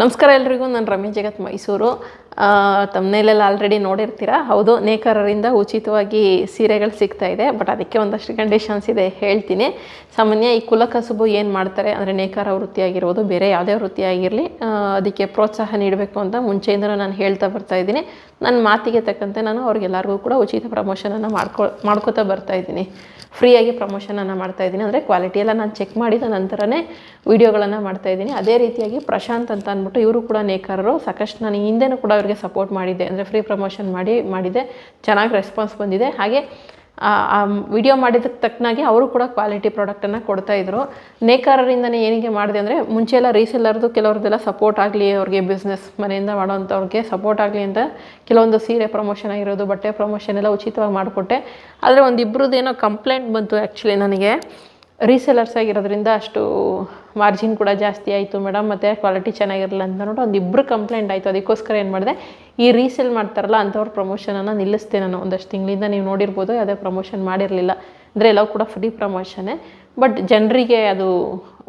ನಮಸ್ಕಾರ ಎಲ್ರಿಗೂ ನಾನು ರಮೇಶ್ ಜಗತ್ ಮೈಸೂರು. ತಮ್ಮನೇಲೆಲ್ಲ ಆಲ್ರೆಡಿ ನೋಡಿರ್ತೀರ? ಹೌದು, ನೇಕಾರರಿಂದ ಉಚಿತವಾಗಿ ಸೀರೆಗಳು ಸಿಗ್ತಾ ಇದೆ ಬಟ್ ಅದಕ್ಕೆ ಒಂದಷ್ಟು ಕಂಡೀಷನ್ಸ್ ಇದೆ, ಹೇಳ್ತೀನಿ. ಸಾಮಾನ್ಯ ಈ ಕುಲಕಸುಬು ಏನು ಮಾಡ್ತಾರೆ ಅಂದರೆ ನೇಕಾರ ವೃತ್ತಿ ಆಗಿರ್ಬೋದು ಬೇರೆ ಯಾವುದೇ ವೃತ್ತಿ ಆಗಿರಲಿ ಅದಕ್ಕೆ ಪ್ರೋತ್ಸಾಹ ನೀಡಬೇಕು ಅಂತ ಮುಂಚೆಯಿಂದಲೂ ನಾನು ಹೇಳ್ತಾ ಬರ್ತಾ ಇದ್ದೀನಿ. ನನ್ನ ಮಾತಿಗೆ ತಕ್ಕಂತೆ ನಾನು ಅವ್ರಿಗೆಲ್ಲರಿಗೂ ಕೂಡ ಉಚಿತ ಪ್ರಮೋಷನನ್ನು ಮಾಡ್ಕೊ, ಮಾಡ್ಕೋತಾ ಬರ್ತಾ ಇದ್ದೀನಿ. ಫ್ರೀಯಾಗಿ ಪ್ರಮೋಷನನ್ನು ಮಾಡ್ತಾ ಇದ್ದೀನಿ. ಅಂದರೆ ಕ್ವಾಲಿಟಿ ಎಲ್ಲ ನಾನು ಚೆಕ್ ಮಾಡಿದ ನಂತರನೇ ವೀಡಿಯೋಗಳನ್ನು ಮಾಡ್ತಾ ಇದ್ದೀನಿ. ಅದೇ ರೀತಿಯಾಗಿ ಪ್ರಶಾಂತ್ ಅಂತ ಅಂದ್ಬಿಟ್ಟು ಇವರು ಕೂಡ ನೇಕಾರರು. ಸಾಕಷ್ಟು ನಾನು ಹಿಂದೆನೂ ಕೂಡ ಅವರಿಗೆ ಸಪೋರ್ಟ್ ಮಾಡಿದ್ದೆ, ಅಂದರೆ ಫ್ರೀ ಪ್ರಮೋಷನ್ ಮಾಡಿ, ಮಾಡಿದೆ. ಚೆನ್ನಾಗಿ ರೆಸ್ಪಾನ್ಸ್ ಬಂದಿದೆ. ಹಾಗೆ, ಆ ವಿಡಿಯೋ ಮಾಡಿದ್ದಕ್ಕೆ ತಕ್ಕನಾಗಿ ಅವರು ಕೂಡ ಕ್ವಾಲಿಟಿ ಪ್ರಾಡಕ್ಟನ್ನು ಕೊಡ್ತಾಯಿದ್ರು ನೇಕಾರರಿಂದನೇ ಏನಿಗೆ ಮಾಡಿದೆ ಅಂದರೆ, ಮುಂಚೆ ಎಲ್ಲ ರೀಸೆಲ್ಲರ್ದು ಕೆಲವ್ರದ್ದೆಲ್ಲ ಸಪೋರ್ಟ್ ಆಗಲಿ, ಅವ್ರಿಗೆ ಬಿಸ್ನೆಸ್ ಮನೆಯಿಂದ ಮಾಡೋವಂಥವ್ರಿಗೆ ಸಪೋರ್ಟ್ ಆಗಲಿ ಅಂತ ಕೆಲವೊಂದು ಸೀರೆ ಪ್ರಮೋಷನ್ ಆಗಿರೋದು, ಬಟ್ಟೆ ಪ್ರಮೋಷನ್ ಎಲ್ಲ ಉಚಿತವಾಗಿ ಮಾಡಿಕೊಟ್ಟೆ. ಆದರೆ ಒಂದು ಇಬ್ಬರದ್ದು ಏನೋ ಕಂಪ್ಲೇಂಟ್ ಬಂತು ಆ್ಯಕ್ಚುಲಿ ನನಗೆ. ರೀಸೆಲರ್ಸ್ ಆಗಿರೋದ್ರಿಂದ ಅಷ್ಟು ಮಾರ್ಜಿನ್ ಕೂಡ ಜಾಸ್ತಿ ಆಯಿತು ಮೇಡಮ್ ಮತ್ತು ಕ್ವಾಲಿಟಿ ಚೆನ್ನಾಗಿರಲಿಲ್ಲ ಅಂತ ನೋಡಿ ಒಂದು ಇಬ್ಬರು ಕಂಪ್ಲೇಂಟ್ ಆಯಿತು. ಅದಕ್ಕೋಸ್ಕರ ಏನು ಮಾಡಿದೆ, ಈ ರೀಸೇಲ್ ಮಾಡ್ತಾರಲ್ಲ ಅಂಥವ್ರ ಪ್ರಮೋಷನನ್ನು ನಿಲ್ಲಿಸ್ತೆ ನಾನು ಒಂದಷ್ಟು ತಿಂಗಳಿಂದ. ನೀವು ನೋಡಿರ್ಬೋದು ಯಾವುದೇ ಪ್ರಮೋಷನ್ ಮಾಡಿರಲಿಲ್ಲ. ಅಂದರೆ ಎಲ್ಲವೂ ಕೂಡ ಫ್ರೀ ಪ್ರಮೋಷನೇ ಬಟ್ ಜನರಿಗೆ ಅದು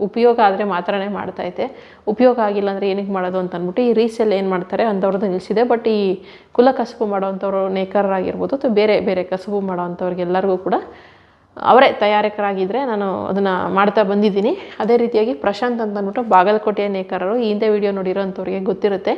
ಉಪಯೋಗ ಆದರೆ ಮಾತ್ರನೇ ಮಾಡ್ತಾಯಿದೆ ಉಪಯೋಗ ಆಗಿಲ್ಲ ಅಂದರೆ ಏನಕ್ಕೆ ಮಾಡೋದು ಅಂತ ಅಂದ್ಬಿಟ್ಟು ಈ ರೀಸೇಲ್ ಏನು ಮಾಡ್ತಾರೆ ಅಂಥವ್ರದ್ದು ನಿಲ್ಲಿಸಿದೆ ಬಟ್ ಈ ಕುಲ ಕಸುಬು ಮಾಡೋವಂಥವ್ರು ನೇಕಾರರಾಗಿರ್ಬೋದು, ಅಥವಾ ಬೇರೆ ಬೇರೆ ಕಸುಬು ಮಾಡೋವಂಥವ್ರಿಗೆಲ್ಲರಿಗೂ ಕೂಡ ಅವರೇ ತಯಾರಕರಾಗಿದ್ದರೆ ನಾನು ಅದನ್ನು ಮಾಡ್ತಾ ಬಂದಿದ್ದೀನಿ. ಅದೇ ರೀತಿಯಾಗಿ ಪ್ರಶಾಂತ್ ಅಂತ ಅಂದ್ಬಿಟ್ಟು ಬಾಗಲಕೋಟೆಯ ನೇಕಾರರು, ಈ ಹಿಂದೆ ವಿಡಿಯೋ ನೋಡಿರೋಂಥವ್ರಿಗೆ ಗೊತ್ತಿರುತ್ತೆ.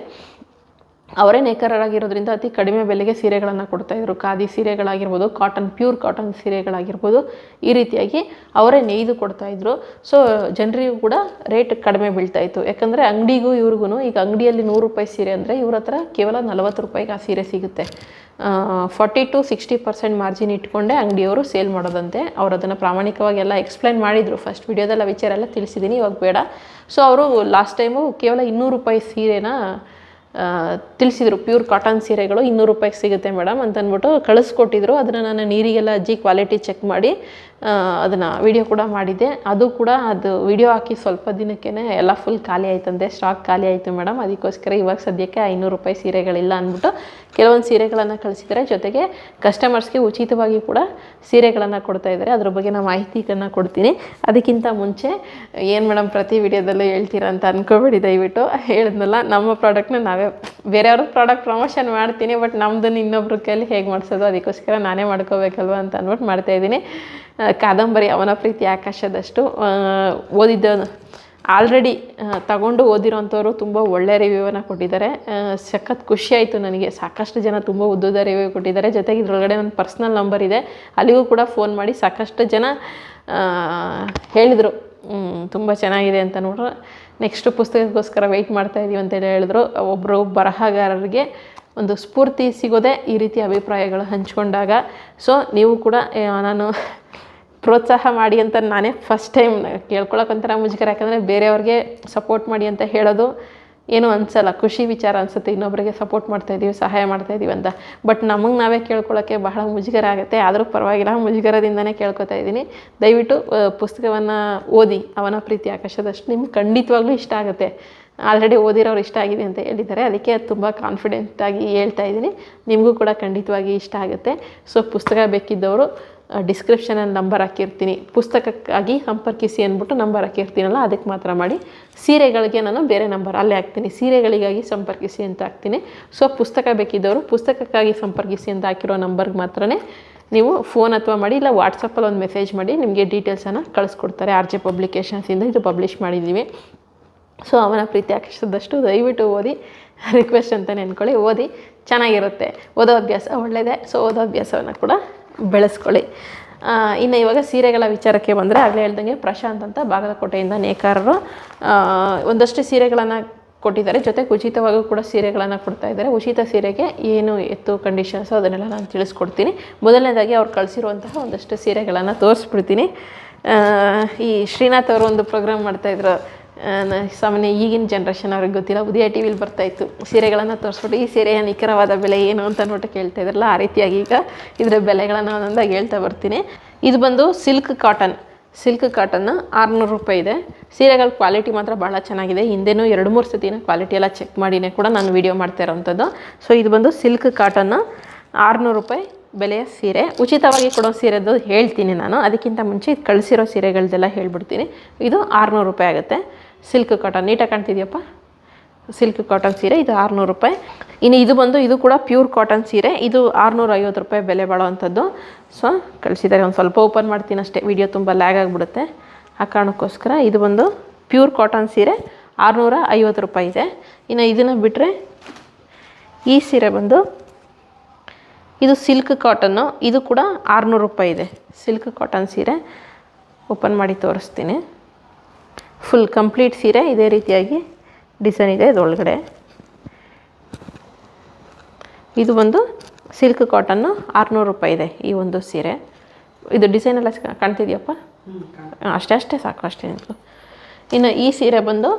ಅವರೇ ನೇಕಾರರಾಗಿರೋದ್ರಿಂದ ಅತಿ ಕಡಿಮೆ ಬೆಲೆಗೆ ಸೀರೆಗಳನ್ನು ಕೊಡ್ತಾಯಿದ್ರು ಖಾದಿ ಸೀರೆಗಳಾಗಿರ್ಬೋದು ಕಾಟನ್ ಪ್ಯೂರ್ ಕಾಟನ್ ಸೀರೆಗಳಾಗಿರ್ಬೋದು, ಈ ರೀತಿಯಾಗಿ ಅವರೇ ನೇಯ್ದು ಕೊಡ್ತಾಯಿದ್ರು ಸೊ ಜನರಿಗೂ ಕೂಡ ರೇಟ್ ಕಡಿಮೆ ಬೀಳ್ತಾಯಿತ್ತು ಯಾಕಂದರೆ ಅಂಗಡಿಗೂ ಇವ್ರಿಗೂ ಈಗ ಅಂಗಡಿಯಲ್ಲಿ ನೂರು ರೂಪಾಯಿ ಸೀರೆ ಅಂದರೆ ಇವ್ರ ಹತ್ರ ಕೇವಲ ನಲವತ್ತು ರೂಪಾಯಿಗೆ ಆ ಸೀರೆ ಸಿಗುತ್ತೆ. Forty to sixty percent margin ಇಟ್ಕೊಂಡೆ ಅಂಗಡಿಯವರು ಸೇಲ್ ಮಾಡೋದಂತೆ. ಅವ್ರು ಅದನ್ನು ಪ್ರಾಮಾಣಿಕವಾಗಿ ಎಲ್ಲ ಎಕ್ಸ್ಪ್ಲೈನ್ ಮಾಡಿದರು. ಫಸ್ಟ್ ವಿಡಿಯೋದೆಲ್ಲ ವಿಚಾರ ಎಲ್ಲ ತಿಳಿಸಿದ್ದೀನಿ ಇವಾಗ ಬೇಡ. ಸೊ ಅವರು ಲಾಸ್ಟ್ ಟೈಮು ಕೇವಲ ಇನ್ನೂರು ರೂಪಾಯಿ ಸೀರೆನ ತಿಳಿಸಿದರು. ಪ್ಯೂರ್ ಕಾಟನ್ ಸೀರೆಗಳು ಇನ್ನೂರು ರೂಪಾಯಿಗೆ ಸಿಗುತ್ತೆ ಮೇಡಮ್ ಅಂತಂದ್ಬಿಟ್ಟು ಕಳಿಸ್ಕೊಟ್ಟಿದ್ರು. ಅದನ್ನು ನಾನು ನೀರಿಗೆಲ್ಲ ಅಜ್ಜಿ ಕ್ವಾಲಿಟಿ ಚೆಕ್ ಮಾಡಿ ಅದನ್ನು ವಿಡಿಯೋ ಕೂಡ ಮಾಡಿದ್ದೆ. ಅದು ಕೂಡ ಅದು ವಿಡಿಯೋ ಹಾಕಿ ಸ್ವಲ್ಪ ದಿನಕ್ಕೇ ಎಲ್ಲ ಫುಲ್ ಖಾಲಿ ಆಯ್ತಂತೆ ಸ್ಟಾಕ್ ಖಾಲಿ ಆಯಿತು ಮೇಡಮ್ ಅದಕ್ಕೋಸ್ಕರ ಇವಾಗ ಸದ್ಯಕ್ಕೆ ಐನೂರು ರೂಪಾಯಿ ಸೀರೆಗಳಿಲ್ಲ ಅಂದ್ಬಿಟ್ಟು ಕೆಲವೊಂದು ಸೀರೆಗಳನ್ನು ಕಳಿಸಿದ್ದಾರೆ ಜೊತೆಗೆ ಕಸ್ಟಮರ್ಸ್ಗೆ ಉಚಿತವಾಗಿ ಕೂಡ ಸೀರೆಗಳನ್ನು ಕೊಡ್ತಾ ಇದ್ದಾರೆ. ಅದ್ರ ಬಗ್ಗೆ ನಾನು ಮಾಹಿತಿಯನ್ನು ಕೊಡ್ತೀನಿ. ಅದಕ್ಕಿಂತ ಮುಂಚೆ ಏನು ಮೇಡಮ್ ಪ್ರತಿ ವಿಡಿಯೋದಲ್ಲೂ ಹೇಳ್ತೀರಾ ಅಂತ ಅಂದ್ಕೋಬೇಡಿ ದಯವಿಟ್ಟು. ಹೇಳಿದ್ನಲ್ಲ, ನಮ್ಮ ಪ್ರಾಡಕ್ಟ್ನ ನಾವೇ ಬೇರೆಯವ್ರ ಪ್ರಾಡಕ್ಟ್ ಪ್ರಮೋಷನ್ ಮಾಡ್ತೀನಿ ಬಟ್ ನಮ್ಮದನ್ನು ಇನ್ನೊಬ್ರ ಕೈಯಲ್ಲಿ ಹೇಗೆ ಮಾಡಿಸೋದು, ಅದಕ್ಕೋಸ್ಕರ ನಾನೇ ಮಾಡ್ಕೋಬೇಕಲ್ವ ಅಂತ ಅಂದ್ಬಿಟ್ಟು ಮಾಡ್ತಾಯಿದ್ದೀನಿ ಕಾದಂಬರಿ ಅವನ ಪ್ರೀತಿ ಆಕಾಶದಷ್ಟು ಓದಿದ್ದ ಆಲ್ರೆಡಿ ತಗೊಂಡು ಓದಿರೋಂಥವ್ರು ತುಂಬ ಒಳ್ಳೆಯ ರಿವ್ಯೂವನ್ನು ಕೊಟ್ಟಿದ್ದಾರೆ. ಸಖತ್ ಖುಷಿಯಾಯಿತು ನನಗೆ. ಸಾಕಷ್ಟು ಜನ ತುಂಬ ಉದ್ದದ ರಿವ್ಯೂ ಕೊಟ್ಟಿದ್ದಾರೆ. ಜೊತೆಗೆ ಇದರೊಳಗಡೆ ನನ್ನ ಪರ್ಸ್ನಲ್ ನಂಬರ್ ಇದೆ. ಅಲ್ಲಿಗೂ ಕೂಡ ಫೋನ್ ಮಾಡಿ ಸಾಕಷ್ಟು ಜನ ಹೇಳಿದರು. ತುಂಬ ಚೆನ್ನಾಗಿದೆ ಅಂತ ನೋಡ್ರೆ. ನೆಕ್ಸ್ಟ್ ಪುಸ್ತಕಕ್ಕೋಸ್ಕರ ವೆಯ್ಟ್ ಮಾಡ್ತಾ ಇದ್ದೀವಿ ಅಂತೇಳಿ ಹೇಳಿದ್ರು. ಒಬ್ಬರು ಬರಹಗಾರರಿಗೆ ಒಂದು ಸ್ಫೂರ್ತಿ ಸಿಗೋದೇ ಈ ರೀತಿ ಅಭಿಪ್ರಾಯಗಳು ಹಂಚ್ಕೊಂಡಾಗ. ಸೊ ನೀವು ಕೂಡ ನಾನು ಪ್ರೋತ್ಸಾಹ ಮಾಡಿ ಅಂತ ನಾನೇ ಫಸ್ಟ್ ಟೈಮ್ ಕೇಳ್ಕೊಳಕ್ಕೊಂಥರ ಮುಜುಗರ. ಯಾಕಂದರೆ ಬೇರೆಯವ್ರಿಗೆ ಸಪೋರ್ಟ್ ಮಾಡಿ ಅಂತ ಹೇಳೋದು ಏನೂ ಅನಿಸಲ್ಲ. ಖುಷಿ ವಿಚಾರ ಅನಿಸುತ್ತೆ. ಇನ್ನೊಬ್ಬರಿಗೆ ಸಪೋರ್ಟ್ ಮಾಡ್ತಾಯಿದ್ದೀವಿ ಸಹಾಯ ಮಾಡ್ತಾ ಇದ್ದೀವಿ ಅಂತ. ಬಟ್ ನಮಗೆ ನಾವೇ ಕೇಳ್ಕೊಳ್ಳೋಕ್ಕೆ ಬಹಳ ಮುಜುಗರ ಆಗುತ್ತೆ. ಆದರೂ ಪರವಾಗಿಲ್ಲ, ಮುಜುಗರದಿಂದನೇ ಕೇಳ್ಕೊತಾ ಇದ್ದೀನಿ ದಯವಿಟ್ಟು ಪುಸ್ತಕವನ್ನು ಓದಿ, ಅವನ ಪ್ರೀತಿ ಆಕಾಶದಷ್ಟು ನಿಮ್ಗೆ ಖಂಡಿತವಾಗ್ಲೂ ಇಷ್ಟ ಆಗುತ್ತೆ. ಆಲ್ರೆಡಿ ಓದಿರೋರು ಇಷ್ಟ ಆಗಿದೆ ಅಂತ ಹೇಳಿದ್ದಾರೆ. ಅದಕ್ಕೆ ತುಂಬ ಕಾನ್ಫಿಡೆಂಟಾಗಿ ಹೇಳ್ತಾ ಇದ್ದೀನಿ ನಿಮಗೂ ಕೂಡ ಖಂಡಿತವಾಗಿ ಇಷ್ಟ ಆಗುತ್ತೆ. ಸೊ ಪುಸ್ತಕ ಬೇಕಿದ್ದವರು ಡಿಸ್ಕ್ರಿಪ್ಷನಲ್ಲಿ ನಂಬರ್ ಹಾಕಿರ್ತೀನಿ. ಪುಸ್ತಕಕ್ಕಾಗಿ ಸಂಪರ್ಕಿಸಿ ಅಂದ್ಬಿಟ್ಟು ನಂಬರ್ ಹಾಕಿರ್ತೀನಲ್ಲ, ಅದಕ್ಕೆ ಮಾತ್ರ ಮಾಡಿ. ಸೀರೆಗಳಿಗೆ ನಾನು ಬೇರೆ ನಂಬರ್ ಅಲ್ಲೇ ಹಾಕ್ತೀನಿ. ಸೀರೆಗಳಿಗಾಗಿ ಸಂಪರ್ಕಿಸಿ ಅಂತ ಹಾಕ್ತೀನಿ. ಸೊ ಪುಸ್ತಕ ಬೇಕಿದ್ದವರು ಪುಸ್ತಕಕ್ಕಾಗಿ ಸಂಪರ್ಕಿಸಿ ಅಂತ ಹಾಕಿರೋ ನಂಬರ್ಗೆ ಮಾತ್ರ ನೀವು ಫೋನ್ ಅಥವಾ ಮಾಡಿ, ಇಲ್ಲ ವಾಟ್ಸಪ್ಪಲ್ಲಿ ಒಂದು ಮೆಸೇಜ್ ಮಾಡಿ, ನಿಮಗೆ ಡೀಟೇಲ್ಸನ್ನು ಕಳಿಸ್ಕೊಡ್ತಾರೆ ಆರ್ ಜೆ ಪಬ್ಲಿಕೇಶನ್ಸಿಂದ ಇದು ಪಬ್ಲಿಷ್ ಮಾಡಿದ್ದೀವಿ ಸೊ ಅವನ ಪ್ರೀತಿ ಆಕರ್ಷಿಸಿದಷ್ಟು ದಯವಿಟ್ಟು ಓದಿ ರಿಕ್ವೆಸ್ಟ್ ಅಂತ ನೆನ್ಕೊಳ್ಳಿ, ಓದಿ, ಚೆನ್ನಾಗಿರುತ್ತೆ. ಓದೋ ಅಭ್ಯಾಸ ಒಳ್ಳೆಯದೇ ಸೊ ಓದೋ ಅಭ್ಯಾಸವನ್ನು ಕೂಡ ಬೆಳೆಸ್ಕೊಳ್ಳಿ. ಇನ್ನು ಇವಾಗ ಸೀರೆಗಳ ವಿಚಾರಕ್ಕೆ ಬಂದರೆ ಆಗಲೇ ಹೇಳ್ದಂಗೆ ಪ್ರಶಾಂತ್ ಅಂತ ಬಾಗಲಕೋಟೆಯಿಂದ ನೇಕಾರರು ಒಂದಷ್ಟು ಸೀರೆಗಳನ್ನು ಕೊಟ್ಟಿದ್ದಾರೆ. ಜೊತೆಗೆ ಉಚಿತವಾಗೂ ಕೂಡ ಸೀರೆಗಳನ್ನು ಕೊಡ್ತಾ ಇದ್ದಾರೆ. ಉಚಿತ ಸೀರೆಗೆ ಏನು ಎತ್ತು ಕಂಡೀಷನ್ಸು ಅದನ್ನೆಲ್ಲ ನಾನು ತಿಳಿಸ್ಕೊಡ್ತೀನಿ. ಮೊದಲನೇದಾಗಿ ಅವ್ರು ಕಳಿಸಿರುವಂತಹ ಒಂದಷ್ಟು ಸೀರೆಗಳನ್ನು ತೋರಿಸ್ಬಿಡ್ತೀನಿ. ಈ ಶ್ರೀನಾಥ್ ಅವರು ಒಂದು ಪ್ರೋಗ್ರಾಮ್ ಮಾಡ್ತಾಯಿದ್ರು ಸಾಮಾನ್ಯ ಈಗಿನ ಜನ್ರೇಷನ್ ಅವ್ರಿಗೆ ಗೊತ್ತಿಲ್ಲ, ಉದಯ ಟಿ ವಿಲಿ ಬರ್ತಾಯಿತ್ತು ಸೀರೆಗಳನ್ನು ತೋರಿಸ್ಬಿಟ್ಟು, ಈ ಸೀರೆಯ ನಿಖರವಾದ ಬೆಲೆ ಏನು? ಅಂತ ನೋಟ ಕೇಳ್ತಾ ಇದ್ರಲ್ಲ, ಆ ರೀತಿಯಾಗಿ ಈಗ ಇದರ ಬೆಲೆಗಳನ್ನು ಒಂದೊಂದಾಗಿ ಹೇಳ್ತಾ ಬರ್ತೀನಿ. ಇದು ಬಂದು ಸಿಲ್ಕ್ ಕಾಟನ್ ಸಿಲ್ಕ್ ಕಾಟನ್ ಆರುನೂರು ರೂಪಾಯಿ ಇದೆ. ಸೀರೆಗಳ ಕ್ವಾಲಿಟಿ ಮಾತ್ರ ಭಾಳ ಚೆನ್ನಾಗಿದೆ. ಹಿಂದೆನೂ ಎರಡು, ಮೂರು ಸತಿನ ಕ್ವಾಲಿಟಿ ಎಲ್ಲ ಚೆಕ್ ಮಾಡಿನೇ ಕೂಡ ನಾನು ವೀಡಿಯೋ ಮಾಡ್ತಾ ಇರೋವಂಥದ್ದು ಸೊ ಇದು ಬಂದು ಸಿಲ್ಕ್ ಕಾಟನ್ನು ಆರುನೂರು ರೂಪಾಯಿ ಬೆಲೆಯ ಸೀರೆ. ಉಚಿತವಾಗಿ ಕೊಡೋ ಸೀರೆದು ಹೇಳ್ತೀನಿ ನಾನು. ಅದಕ್ಕಿಂತ ಮುಂಚೆ ಇದು ಕಳಿಸಿರೋ ಸೀರೆಗಳದ್ದೆಲ್ಲ ಹೇಳ್ಬಿಡ್ತೀನಿ. ಇದು ಆರುನೂರು ರೂಪಾಯಿ ಆಗುತ್ತೆ. Silk cotton. ನೀಟಾಗಿ ಕಾಣ್ತಿದೆಯಪ್ಪ? ಸಿಲ್ಕ್ ಕಾಟನ್ ಸೀರೆ, ಇದು ಆರುನೂರು ರೂಪಾಯಿ. ಇನ್ನು ಇದು ಬಂದು, ಇದು ಕೂಡ ಪ್ಯೂರ್ ಕಾಟನ್ ಸೀರೆ. ಇದು ಆರುನೂರ ಐವತ್ತು ರೂಪಾಯಿ ಬೆಲೆ ಬಾಳುವಂಥದ್ದು. ಸೊ ಕಳಿಸಿದ್ದಾರೆ ಒಂದು ಸ್ವಲ್ಪ ಓಪನ್ ಮಾಡ್ತೀನಿ ಅಷ್ಟೇ. ವಿಡಿಯೋ ತುಂಬ ಲ್ಯಾಗ್ ಆಗಿಬಿಡುತ್ತೆ. ಆ ಕಾರಣಕ್ಕೋಸ್ಕರ ಇದು ಬಂದು ಪ್ಯೂರ್ ಕಾಟನ್ ಸೀರೆ ಆರುನೂರ ಐವತ್ತು ರೂಪಾಯಿ ಇದೆ. ಇನ್ನು ಇದನ್ನು ಬಿಟ್ಟರೆ ಈ ಸೀರೆ ಬಂದು, ಇದು ಸಿಲ್ಕ್ ಕಾಟನ್ನು, ಇದು ಕೂಡ ಆರುನೂರು ರೂಪಾಯಿ ಇದೆ. ಸಿಲ್ಕ್ ಕಾಟನ್ ಸೀರೆ ಓಪನ್ ಮಾಡಿ ತೋರಿಸ್ತೀನಿ. ಫುಲ್ ಕಂಪ್ಲೀಟ್ ಸೀರೆ ಇದೇ ರೀತಿಯಾಗಿ ಡಿಸೈನ್ ಇದೆ ಇದರೊಳಗಡೆ. ಇದು ಒಂದು ಸಿಲ್ಕ್ ಕಾಟನ್ನು ಆರುನೂರು ರೂಪಾಯಿ ಇದೆ ಈ ಒಂದು ಸೀರೆ. ಇದು ಡಿಸೈನ್ ಎಲ್ಲ ಕಾಣ್ತಿದ್ಯಪ್ಪ? ಅಷ್ಟೇ ಅಷ್ಟೇ ಸಾಕು ಅಷ್ಟೇ. ಇನ್ನು ಈ ಸೀರೆ ಬಂದು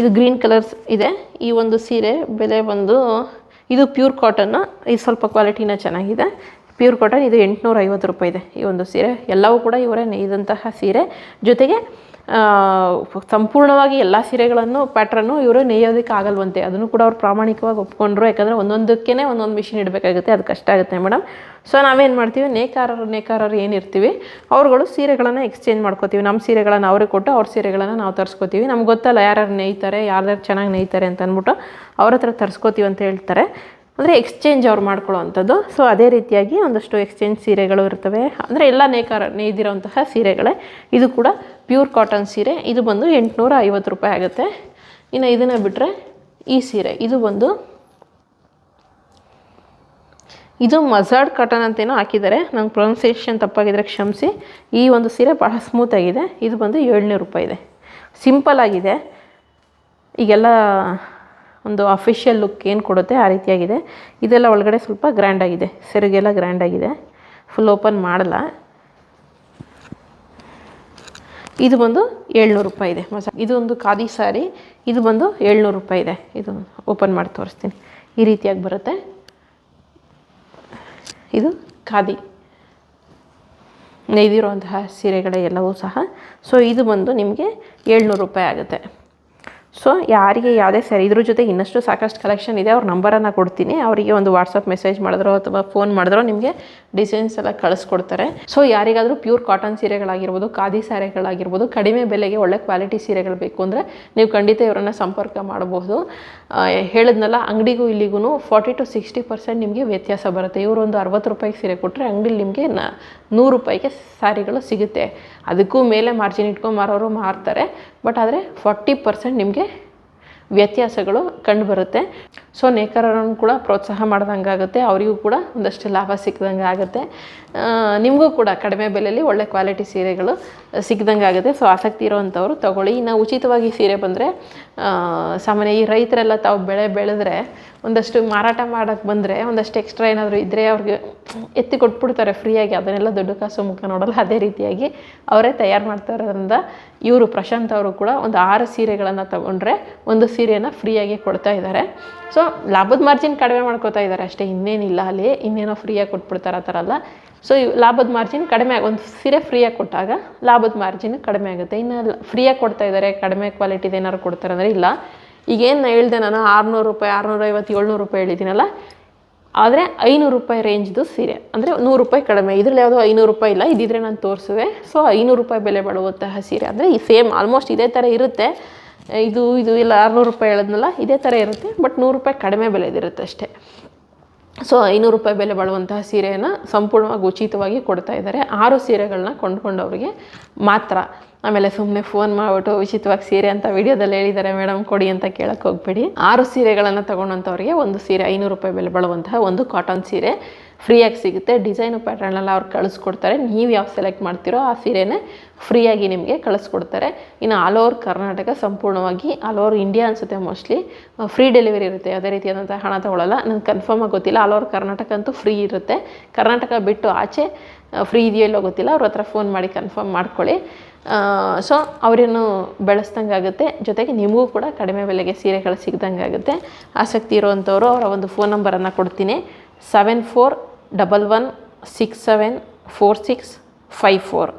ಇದು ಗ್ರೀನ್ ಕಲರ್ಸ್ ಇದೆ. ಈ ಒಂದು ಸೀರೆ ಬೆಲೆ ಬಂದು ಇದು ಪ್ಯೂರ್ ಕಾಟನ್ನು ಇದು ಸ್ವಲ್ಪ ಕ್ವಾಲಿಟಿನ ಚೆನ್ನಾಗಿದೆ. ಪ್ಯೂರ್ ಕಾಟನ್ ಇದು ಎಂಟುನೂರ ಐವತ್ತು ರೂಪಾಯಿ ಇದೆ ಈ ಒಂದು ಸೀರೆ. ಎಲ್ಲವೂ ಕೂಡ ಇವರೇ ನೇಯ್ದಂತಹ ಸೀರೆ. ಜೊತೆಗೆ ಸಂಪೂರ್ಣವಾಗಿ ಎಲ್ಲ ಸೀರೆಗಳನ್ನು ಪ್ಯಾಟ್ರನ್ನು ಇವರು ನೇಯೋದಕ್ಕೆ ಆಗಲ್ವಂತೆ. ಅದನ್ನು ಕೂಡ ಅವ್ರು ಪ್ರಾಮಾಣಿಕವಾಗಿ ಒಪ್ಕೊಂಡ್ರು. ಯಾಕಂದರೆ ಒಂದೊಂದಕ್ಕೇ ಒಂದೊಂದು ಮಿಷಿನ್ ಇಡಬೇಕಾಗುತ್ತೆ. ಅದು ಕಷ್ಟ ಆಗುತ್ತೆ ಮೇಡಮ್. ಸೊ ನಾವೇನು ಮಾಡ್ತೀವಿ? ನೇಕಾರರು ನೇಕಾರರು ಏನಿರ್ತೀವಿ? ಅವ್ರುಗಳು ಸೀರೆಗಳನ್ನು ಎಕ್ಸ್ಚೇಂಜ್ ಮಾಡ್ಕೋತೀವಿ. ನಮ್ಮ ಸೀರೆಗಳನ್ನು ಅವ್ರಿಗೆ ಕೊಟ್ಟು ಅವ್ರ ಸೀರೆಗಳನ್ನು ನಾವು ತರಿಸ್ಕೋತೀವಿ. ನಮ್ಗೆ ಗೊತ್ತಲ್ಲ ಯಾರ್ಯಾರು ನೇಯ್ತಾರೆ, ಯಾರ್ಯಾರು ಚೆನ್ನಾಗಿ ನೇಯ್ತಾರೆ ಅಂತ ಅಂದ್ಬಿಟ್ಟು ಅವ್ರ ಹತ್ರ ತರಿಸ್ಕೋತೀವಿ ಅಂತ ಹೇಳ್ತಾರೆ. ಅಂದರೆ ಎಕ್ಸ್ಚೇಂಜ್ ಅವ್ರು ಮಾಡ್ಕೊಳ್ಳೋ ಅಂಥದ್ದು ಸೊ ಅದೇ ರೀತಿಯಾಗಿ ಒಂದಷ್ಟು ಎಕ್ಸ್ಚೇಂಜ್ ಸೀರೆಗಳು ಇರ್ತವೆ. ಅಂದರೆ ಎಲ್ಲ ನೇಕಾರ ನೇಯ್ದಿರೋಂತಹ ಸೀರೆಗಳೇ. ಇದು ಕೂಡ ಪ್ಯೂರ್ ಕಾಟನ್ ಸೀರೆ. ಇದು ಬಂದು ಎಂಟುನೂರ ಐವತ್ತು ರೂಪಾಯಿ ಆಗುತ್ತೆ. ಇನ್ನು ಇದನ್ನು ಬಿಟ್ಟರೆ ಈ ಸೀರೆ. ಇದು ಬಂದು ಇದು ಮಜಾರ್ಡ್ ಕಾಟನ್ ಅಂತೇನೋ ಹಾಕಿದ್ದಾರೆ. ನಂಗೆ ಪ್ರೊನೌನ್ಸಿಯೇಷನ್ ತಪ್ಪಾಗಿದ್ರೆ ಕ್ಷಮಿಸಿ. ಈ ಒಂದು ಸೀರೆ ಭಾಳ ಸ್ಮೂತಾಗಿದೆ ಇದು ಬಂದು ಏಳ್ನೂರು ರೂಪಾಯಿ ಇದೆ. ಸಿಂಪಲ್ ಆಗಿದೆ. ಈಗೆಲ್ಲ ಒಂದು ಅಫಿಷಿಯಲ್ ಲುಕ್ ಏನು ಕೊಡುತ್ತೆ ಆ ರೀತಿಯಾಗಿದೆ. ಇದೆಲ್ಲ ಒಳಗಡೆ ಸ್ವಲ್ಪ ಗ್ರ್ಯಾಂಡ್ ಆಗಿದೆ. ಸೆರಗೆಲ್ಲ ಗ್ರ್ಯಾಂಡ್ ಆಗಿದೆ. ಫುಲ್ ಓಪನ್ ಮಾಡಲ್ಲ. ಇದು ಬಂದು ಏಳ್ನೂರು ರೂಪಾಯಿ ಇದೆ. ಮಸ ಇದು ಒಂದು ಖಾದಿ ಸಾರಿ ಇದು ಬಂದು ಏಳ್ನೂರು ರೂಪಾಯಿ ಇದೆ. ಇದು ಓಪನ್ ಮಾಡಿ ತೋರಿಸ್ತೀನಿ. ಈ ರೀತಿಯಾಗಿ ಬರುತ್ತೆ. ಇದು ಖಾದಿ. ನೇಯ್ದಿರುವಂತಹ ಸೀರೆಗಳೆಲ್ಲವೂ ಸಹ. ಸೊ ಇದು ಬಂದು ನಿಮಗೆ ಏಳ್ನೂರು ರೂಪಾಯಿ ಆಗುತ್ತೆ. ಸೊ ಯಾರಿಗೆ ಯಾವುದೇ ಸರಿ, ಇದ್ರ ಜೊತೆ ಇನ್ನಷ್ಟು ಸಾಕಷ್ಟು ಕಲೆಕ್ಷನ್ ಇದೆ, ಅವ್ರ ನಂಬರನ್ನು ಕೊಡ್ತೀನಿ. ಅವರಿಗೆ ಒಂದು ವಾಟ್ಸಪ್ ಮೆಸೇಜ್ ಮಾಡಿದ್ರೋ ಅಥವಾ ಫೋನ್ ಮಾಡಿದ್ರೋ ನಿಮಗೆ ಡಿಸೈನ್ಸ್ ಎಲ್ಲ ಕಳಿಸ್ಕೊಡ್ತಾರೆ. ಸೊ ಯಾರಿಗಾದರೂ ಪ್ಯೂರ್ ಕಾಟನ್ ಸೀರೆಗಳಾಗಿರ್ಬೋದು, ಖಾದಿ ಸೀರೆಗಳಾಗಿರ್ಬೋದು, ಕಡಿಮೆ ಬೆಲೆಗೆ ಒಳ್ಳೆ ಕ್ವಾಲಿಟಿ ಸೀರೆಗಳು ಬೇಕು ಅಂದರೆ ನೀವು ಖಂಡಿತ ಇವರನ್ನು ಸಂಪರ್ಕ ಮಾಡಬಹುದು ಹೇಳಿದ್ನಲ್ಲ, ಅಂಗಡಿಗೂ ಇಲ್ಲಿಗೂ ಫಾರ್ಟಿ ಟು ಸಿಕ್ಸ್ಟಿ ಪರ್ಸೆಂಟ್ ನಿಮಗೆ ವ್ಯತ್ಯಾಸ ಬರುತ್ತೆ. ಇವರು ಒಂದು ಅರವತ್ತು ರೂಪಾಯಿಗೆ ಸೀರೆ ಕೊಟ್ಟರೆ ಅಂಗಡಿಲಿ ನಿಮಗೆ ನ, ನೂರು ರೂಪಾಯಿಗೆ ಸ್ಯಾರಿಗಳು ಸಿಗುತ್ತೆ. ಅದಕ್ಕೂ ಮೇಲೆ ಮಾರ್ಜಿನ್ ಇಟ್ಕೊಂಡು ಮಾರೋರು ಮಾರ್ತಾರೆ. ಬಟ್ ಆದರೆ ಫಾರ್ಟಿ ಪರ್ಸೆಂಟ್ ನಿಮಗೆ ವ್ಯತ್ಯಾಸಗಳು ಕಂಡುಬರುತ್ತೆ ಸೊ ನೇಕಾರರನ್ನು ಕೂಡ ಪ್ರೋತ್ಸಾಹ ಮಾಡ್ದಂಗೆ ಆಗುತ್ತೆ. ಅವರಿಗೂ ಕೂಡ ಒಂದಷ್ಟು ಲಾಭ ಸಿಕ್ಕಿದಂಗೆ ಆಗುತ್ತೆ. ನಿಮಗೂ ಕೂಡ ಕಡಿಮೆ ಬೆಲೆಯಲ್ಲಿ ಒಳ್ಳೆ ಕ್ವಾಲಿಟಿ ಸೀರೆಗಳು ಸಿಕ್ಕಿದಂಗೆ ಆಗುತ್ತೆ. ಸೊ ಆಸಕ್ತಿ ಇರೋವಂಥವ್ರು ತೊಗೊಳ್ಳಿ. ಇನ್ನು ಉಚಿತವಾಗಿ ಸೀರೆ ಬಂದರೆ ಸಾಮಾನ್ಯ ಈ ರೈತರೆಲ್ಲ ತಾವು ಬೆಳೆ ಬೆಳೆದ್ರೆ, ಒಂದಷ್ಟು ಮಾರಾಟ ಮಾಡೋಕ್ಕೆ ಬಂದರೆ, ಒಂದಷ್ಟು ಎಕ್ಸ್ಟ್ರಾ ಏನಾದರೂ ಇದ್ದರೆ ಅವ್ರಿಗೆ ಎತ್ತಿ ಕೊಟ್ಬಿಡ್ತಾರೆ ಫ್ರೀಯಾಗಿ. ಅದನ್ನೆಲ್ಲ ದುಡ್ಡು ಕಾಸು ಮುಖ ನೋಡಲ್ಲ. ಅದೇ ರೀತಿಯಾಗಿ ಅವರೇ ತಯಾರು ಮಾಡ್ತಾ ಇರೋದ್ರಿಂದ ಇವರು ಪ್ರಶಾಂತ್ ಅವರು ಕೂಡ ಒಂದು ಆರು ಸೀರೆಗಳನ್ನು ತಗೊಂಡ್ರೆ ಒಂದು ಸೀರೆಯನ್ನು ಫ್ರೀಯಾಗಿ ಕೊಡ್ತಾ ಇದ್ದಾರೆ. ಸೊ ಲಾಭದ ಮಾರ್ಜಿನ್ ಕಡಿಮೆ ಮಾಡ್ಕೋತಾ ಇದ್ದಾರೆ ಅಷ್ಟೇ, ಇನ್ನೇನಿಲ್ಲ ಅಲ್ಲಿ, ಇನ್ನೇನೋ ಫ್ರೀಯಾಗಿ ಕೊಟ್ಬಿಡ್ತಾರೆ ಆ ಥರ ಅಲ್ಲ. ಸೊ ಲಾಭದ ಮಾರ್ಜಿನ್ ಕಡಿಮೆ ಒಂದು ಸೀರೆ ಫ್ರೀಯಾಗಿ ಕೊಟ್ಟಾಗ ಲಾಭದ ಮಾರ್ಜಿನ್ ಕಡಿಮೆ ಆಗುತ್ತೆ. ಇನ್ನು ಫ್ರೀಯಾಗಿ ಕೊಡ್ತಾ ಇದ್ದಾರೆ ಕಡಿಮೆ ಕ್ವಾಲಿಟಿದು ಏನಾದ್ರು ಕೊಡ್ತಾರೆ ಅಂದರೆ ಇಲ್ಲ. ಈಗೇನು ಹೇಳಿದೆ, ನಾನು ಆರುನೂರು ರೂಪಾಯಿ ಆರುನೂರೈವತ್ತು ಏಳ್ನೂರು ರೂಪಾಯಿ ಹೇಳಿದ್ದೀನಲ್ಲ, ಆದರೆ ಐನೂರು ರೂಪಾಯಿ ರೇಂಜ್ದು ಸೀರೆ, ಅಂದರೆ ನೂರು ರೂಪಾಯಿ ಕಡಿಮೆ. ಇದ್ರಲ್ಲಿ ಯಾವುದೋ ಐನೂರು ರೂಪಾಯಿ ಇಲ್ಲ, ಇದಿದ್ರೆ ನಾನು ತೋರಿಸುವೆ. ಸೊ ಐನೂರು ರೂಪಾಯಿ ಬೆಲೆ ಬಾಳುವಂತಹ ಸೀರೆ, ಅಂದರೆ ಈ ಸೇಮ್ ಆಲ್ಮೋಸ್ಟ್ ಇದೇ ಥರ ಇರುತ್ತೆ. ಇದು ಇದು ಇಲ್ಲ ಆರುನೂರು ರೂಪಾಯಿ ಹೇಳಿದ್ನಲ್ಲ, ಇದೇ ಥರ ಇರುತ್ತೆ, ಬಟ್ ನೂರು ರೂಪಾಯಿ ಕಡಿಮೆ ಬೆಲೆದಿರುತ್ತೆ ಅಷ್ಟೇ. ಸೊ ಐನೂರು ರೂಪಾಯಿ ಬೆಲೆ ಬಾಳುವಂತಹ ಸೀರೆಯನ್ನು ಸಂಪೂರ್ಣವಾಗಿ ಉಚಿತವಾಗಿ ಕೊಡ್ತಾ ಇದ್ದಾರೆ. ಆರು ಸೀರೆಗಳನ್ನ ಕೊಂಡ್ಕೊಂಡವ್ರಿಗೆ ಮಾತ್ರ. ಆಮೇಲೆ ಸುಮ್ಮನೆ ಫೋನ್ ಮಾಡಿಬಿಟ್ಟು ಉಚಿತವಾಗಿ ಸೀರೆ ಅಂತ ವಿಡಿಯೋದಲ್ಲಿ ಹೇಳಿದ್ದಾರೆ ಮೇಡಮ್ ಕೊಡಿ ಅಂತ ಕೇಳಕ್ಕೆ ಹೋಗ್ಬೇಡಿ. ಆರು ಸೀರೆಗಳನ್ನು ತಗೊಂಡಂಥವ್ರಿಗೆ ಒಂದು ಸೀರೆ ಐನೂರು ರೂಪಾಯಿ ಬೆಲೆ ಬಾಳುವಂತಹ ಒಂದು ಕಾಟನ್ ಸೀರೆ. ಫ್ರೀಯಾಗಿ ಸಿಗುತ್ತೆ. ಡಿಸೈನು ಪ್ಯಾಟರ್ನೆಲ್ಲ ಅವ್ರು ಕಳಿಸ್ಕೊಡ್ತಾರೆ. ನೀವು ಯಾವ ಸೆಲೆಕ್ಟ್ ಮಾಡ್ತೀರೋ ಆ ಸೀರೆನೇ ಫ್ರೀಯಾಗಿ ನಿಮಗೆ ಕಳಿಸ್ಕೊಡ್ತಾರೆ. ಇನ್ನು ಆಲ್ ಓವರ್ ಕರ್ನಾಟಕ ಸಂಪೂರ್ಣವಾಗಿ ಆಲ್ ಓವರ್ ಇಂಡಿಯಾ ಅನಿಸುತ್ತೆ ಮೋಸ್ಟ್ಲಿ ಫ್ರೀ ಡೆಲಿವರಿ ಇರುತ್ತೆ. ಯಾವುದೇ ರೀತಿಯಾದಂಥ ಹಣ ತಗೊಳ್ಳಲ್ಲ ನನಗೆ ಕನ್ಫರ್ಮ್ ಆಗಿ ಗೊತ್ತಿಲ್ಲ. ಆಲ್ ಓವರ್ ಕರ್ನಾಟಕ ಅಂತೂ ಫ್ರೀ ಇರುತ್ತೆ. ಕರ್ನಾಟಕ ಬಿಟ್ಟು ಆಚೆ ಫ್ರೀ ಇದೆಯೋ ಇಲ್ಲೋ ಗೊತ್ತಿಲ್ಲ. ಅವ್ರ ಹತ್ರ ಫೋನ್ ಮಾಡಿ ಕನ್ಫರ್ಮ್ ಮಾಡ್ಕೊಳ್ಳಿ. ಸೊ ಅವರೇನು ಬೆಳೆಸ್ದಂಗೆ ಆಗುತ್ತೆ. ಜೊತೆಗೆ ನಿಮಗೂ ಕೂಡ ಕಡಿಮೆ ಬೆಲೆಗೆ ಸೀರೆಗಳು ಸಿಗ್ದಂಗೆ ಆಗುತ್ತೆ. ಆಸಕ್ತಿ ಇರುವಂಥವ್ರು ಅವರ ಒಂದು ಫೋನ್ ನಂಬರನ್ನು ಕೊಡ್ತೀನಿ. Seven four double one six seven four six five four.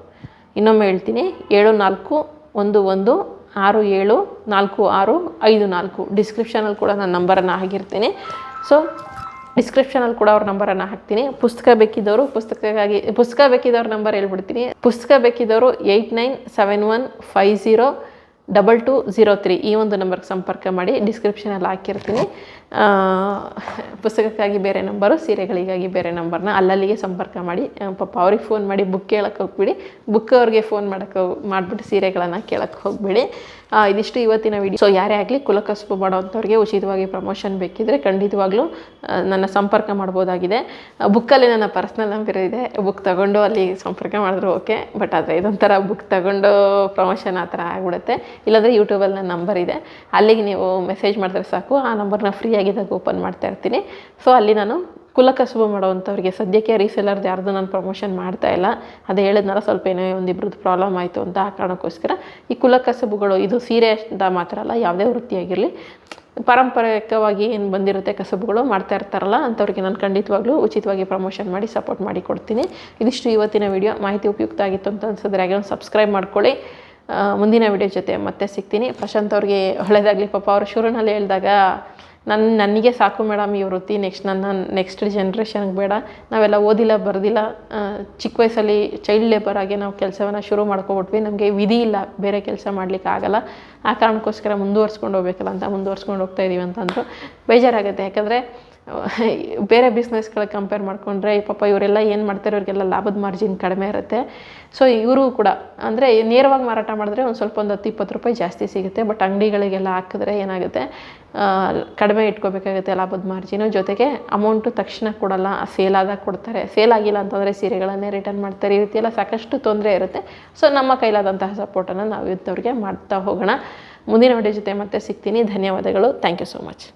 ಇನ್ನೊಮ್ಮೆ ಹೇಳ್ತೀನಿ, ಏಳು ನಾಲ್ಕು ಒಂದು ಒಂದು ಆರು ಏಳು ನಾಲ್ಕು ಆರು ಐದು ನಾಲ್ಕು. ಡಿಸ್ಕ್ರಿಪ್ಷನಲ್ಲಿ ಕೂಡ ನಾನು ನಂಬರನ್ನು ಹಾಕಿರ್ತೀನಿ. ಸೊ ಡಿಸ್ಕ್ರಿಪ್ಷನಲ್ಲಿ ಕೂಡ ಅವ್ರ ನಂಬರನ್ನು ಹಾಕ್ತೀನಿ. ಪುಸ್ತಕ ಬೇಕಿದ್ದವರು ಪುಸ್ತಕಕ್ಕಾಗಿ, ಪುಸ್ತಕ ಬೇಕಿದ್ದವ್ರ ನಂಬರ್ ಹೇಳ್ಬಿಡ್ತೀನಿ. ಪುಸ್ತಕ ಬೇಕಿದ್ದವರು eight nine seven one five zero double two zero three ಈ ಒಂದು ನಂಬರ್ಗೆ ಸಂಪರ್ಕ ಮಾಡಿ ಡಿಸ್ಕ್ರಿಪ್ಷನಲ್ಲಿ ಹಾಕಿರ್ತೀನಿ. ಪುಸ್ತಕಕ್ಕಾಗಿ ಬೇರೆ ನಂಬರು ಸೀರೆಗಳಿಗಾಗಿ ಬೇರೆ ನಂಬರ್ನ ಅಲ್ಲಲ್ಲಿಗೆ ಸಂಪರ್ಕ ಮಾಡಿ. ಪಾಪ ಅವ್ರಿಗೆ ಫೋನ್ ಮಾಡಿ ಬುಕ್ ಕೇಳಕ್ಕೆ ಹೋಗ್ಬಿಡಿ. ಬುಕ್ ಅವ್ರಿಗೆ ಫೋನ್ ಮಾಡೋಕ್ಕೆ ಮಾಡಿಬಿಟ್ಟು ಸೀರೆಗಳನ್ನು ಕೇಳೋಕ್ಕೆ ಹೋಗಬೇಡಿ. ಇದಿಷ್ಟು ಇವತ್ತಿನ ವಿಡಿಯೋ ಸೊ ಯಾರೇ ಆಗಲಿ ಕುಲಕಸುಬು ಮಾಡೋವಂಥವ್ರಿಗೆ ಉಚಿತವಾಗಿ ಪ್ರಮೋಷನ್ ಬೇಕಿದ್ರೆ ಖಂಡಿತವಾಗ್ಲೂ ನನ್ನ ಸಂಪರ್ಕ ಮಾಡ್ಬೋದಾಗಿದೆ. ಬುಕ್ಕಲ್ಲಿ ನನ್ನ ಪರ್ಸ್ನಲ್ ನಂಬರ್ ಇದೆ. ಬುಕ್ ತಗೊಂಡು ಅಲ್ಲಿ ಸಂಪರ್ಕ ಮಾಡಿದ್ರು ಓಕೆ ಬಟ್ ಆದರೆ ಇದೊಂಥರ ಬುಕ್ ತಗೊಂಡು ಪ್ರಮೋಷನ್ ಆ ಥರ ಆಗ್ಬಿಡುತ್ತೆ. ಇಲ್ಲಾಂದರೆ ಯೂಟ್ಯೂಬಲ್ಲಿ ನನ್ನ ನಂಬರ್ ಇದೆ. ಅಲ್ಲಿಗೆ ನೀವು ಮೆಸೇಜ್ ಮಾಡಿದ್ರೆ ಸಾಕು. ಆ ನಂಬರ್ನ ಫ್ರೀಯಾಗಿದ್ದಾಗ ಓಪನ್ ಮಾಡ್ತಾ ಇರ್ತೀನಿ. ಸೊ ಅಲ್ಲಿ ನಾನು ಕುಲಕಸುಬು ಮಾಡೋವಂಥವ್ರಿಗೆ ಸದ್ಯಕ್ಕೆ ರೀಸೆಲ್ಲರ್ದು ಯಾರ್ದು ನಾನು ಪ್ರಮೋಷನ್ ಮಾಡ್ತಾ ಇಲ್ಲ. ಅದು ಹೇಳಿದ್ನಲ್ಲ, ಸ್ವಲ್ಪ ಏನೋ ಒಂದಿಬ್ರದ್ದು ಪ್ರಾಬ್ಲಮ್ ಆಯಿತು ಅಂತ ಆ ಕಾರಣಕ್ಕೋಸ್ಕರ. ಈ ಕುಲಕಸಬುಗಳು, ಇದು ಸೀರೆ ಅಂತ ಮಾತ್ರ ಅಲ್ಲ, ಯಾವುದೇ ವೃತ್ತಿಯಾಗಿರಲಿ, ಪಾರಂಪರಿಕವಾಗಿ ಏನು ಬಂದಿರುತ್ತೆ ಕಸಬುಗಳು ಮಾಡ್ತಾ ಇರ್ತಾರಲ್ಲ, ಅಂಥವ್ರಿಗೆ ನಾನು ಖಂಡಿತವಾಗ್ಲೂ ಉಚಿತವಾಗಿ ಪ್ರಮೋಷನ್ ಮಾಡಿ ಸಪೋರ್ಟ್ ಮಾಡಿ ಕೊಡ್ತೀನಿ. ಇದಿಷ್ಟು ಇವತ್ತಿನ ವಿಡಿಯೋ ಮಾಹಿತಿ ಉಪಯುಕ್ತ ಆಗಿತ್ತು ಅಂತ ಅನ್ಸಿದ್ರೆ ಹಾಗೆ ಒಂದು ಸಬ್ಸ್ಕ್ರೈಬ್ ಮಾಡ್ಕೊಳ್ಳಿ. ಮುಂದಿನ ವಿಡಿಯೋ ಜೊತೆ ಮತ್ತೆ ಸಿಗ್ತೀನಿ. ಪ್ರಶಾಂತ್ ಅವ್ರಿಗೆ ಒಳ್ಳೆಯದಾಗಲಿ ಪಾಪ ಅವರು ಶುರುನಲ್ಲಿ ಹೇಳಿದಾಗ ನನ್ನ ನನಗೆ ಸಾಕು ಮೇಡಮ್ ಈ ವೃತ್ತಿ ನೆಕ್ಸ್ಟ್ ನನ್ನ ನೆಕ್ಸ್ಟ್ ಜನ್ರೇಷನ್ಗೆ ಬೇಡ. ನಾವೆಲ್ಲ ಓದಿಲ್ಲ, ಬರೆದಿಲ್ಲ ಚಿಕ್ಕ ವಯಸ್ಸಲ್ಲಿ ಚೈಲ್ಡ್ ಲೇಬರ್ ಆಗಿ ನಾವು ಕೆಲಸವನ್ನು ಶುರು ಮಾಡ್ಕೊಬಿಟ್ವಿ. ನಮಗೆ ವಿಧಿ ಇಲ್ಲ, ಬೇರೆ ಕೆಲಸ ಮಾಡ್ಲಿಕ್ಕೆ ಆಗಲ್ಲ. ಆ ಕಾರಣಕ್ಕೋಸ್ಕರ ಮುಂದುವರ್ಸ್ಕೊಂಡು ಹೋಗ್ಬೇಕಲ್ಲ ಅಂತ, ಮುಂದುವರ್ಸ್ಕೊಂಡು ಹೋಗ್ತಾ ಇದ್ದೀವಿ ಅಂತಂದರು. ಬೇಜಾರಾಗುತ್ತೆ. ಯಾಕಂದರೆ ಬೇರೆ ಬಿಸ್ನೆಸ್ಗಳ ಕಂಪೇರ್ ಮಾಡಿಕೊಂಡ್ರೆ ಪಾಪ ಇವರೆಲ್ಲ ಏನು ಮಾಡ್ತಾರೆ ಇವರಿಗೆಲ್ಲ ಲಾಭದ ಮಾರ್ಜಿನ್ ಕಡಿಮೆ ಇರುತ್ತೆ. ಸೊ ಇವರು ಕೂಡ, ಅಂದರೆ ನೇರವಾಗಿ ಮಾರಾಟ ಮಾಡಿದ್ರೆ ಒಂದು ಸ್ವಲ್ಪ ಒಂದು ಹತ್ತು, ಇಪ್ಪತ್ತು ರೂಪಾಯಿ ಜಾಸ್ತಿ ಸಿಗುತ್ತೆ ಬಟ್ ಅಂಗಡಿಗಳಿಗೆಲ್ಲ ಹಾಕಿದ್ರೆ ಏನಾಗುತ್ತೆ? ಕಡಿಮೆ ಇಟ್ಕೋಬೇಕಾಗುತ್ತೆ ಲಾಭದ ಮಾರ್ಜಿನು ಜೊತೆಗೆ ಅಮೌಂಟು ತಕ್ಷಣ ಕೊಡಲ್ಲ ಸೇಲ್ ಆದಾಗ ಕೊಡ್ತಾರೆ. ಸೇಲ್ ಆಗಿಲ್ಲ ಅಂತಂದರೆ ಸೀರೆಗಳನ್ನೇ ರಿಟರ್ನ್ ಮಾಡ್ತಾರೆ. ಈ ರೀತಿ ಎಲ್ಲ ಸಾಕಷ್ಟು ತೊಂದರೆ ಇರುತ್ತೆ. ಸೊ ನಮ್ಮ ಕೈಲಾದಂತಹ ಸಪೋರ್ಟನ್ನು ನಾವು ಇದ್ದವ್ರಿಗೆ ಮಾಡ್ತಾ ಹೋಗೋಣ. ಮುಂದಿನ ವಿಡಿಯೋ ಜೊತೆ ಮತ್ತೆ ಸಿಗ್ತೀನಿ. ಧನ್ಯವಾದಗಳು. Thank you so much